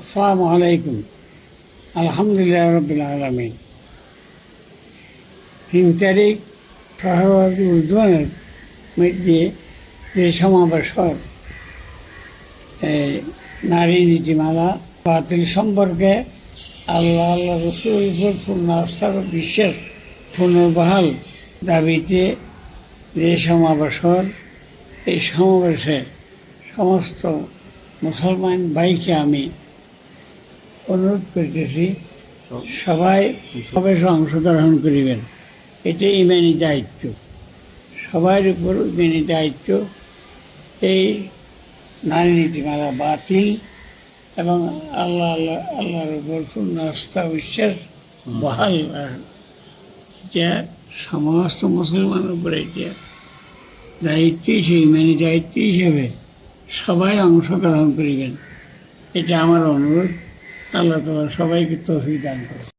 আসসালামু আলাইকুম। আলহামদুলিল্লাহ রবিল আলমিন। তিন তারিখ সহবাদী উদ্যানের মধ্যে যে সমাবেশর এই নারী নীতিমালা বাতিল সম্পর্কে আল্লাহ আল্লাহ রসুল উপর পূর্ণ আস্থার বিশ্বাস পুনর্বহাল দাবিতে যে সমাবেশর, এই সমাবেশে সমস্ত মুসলমান ভাইকে আমি অনুরোধ করতেছি সবাই সমাবেশে অংশগ্রহণ করিবেন। এটা ইমানি দায়িত্ব। সবার উপর ইমানি দায়িত্ব। এই নারী নীতিমালা বাতিল এবং আল্লাহ আল্লাহ আল্লাহর উপর পূর্ণ আস্থা বিশ্বাস বহাল। এটা সমস্ত মুসলমানের উপরে এটা দায়িত্ব হিসেবে ইমানি দায়িত্ব হিসেবে সবাই অংশগ্রহণ করিবেন। এটা আমার অনুরোধ। আল্লাহ তোমার সবাইকে তৌফিক দান করে।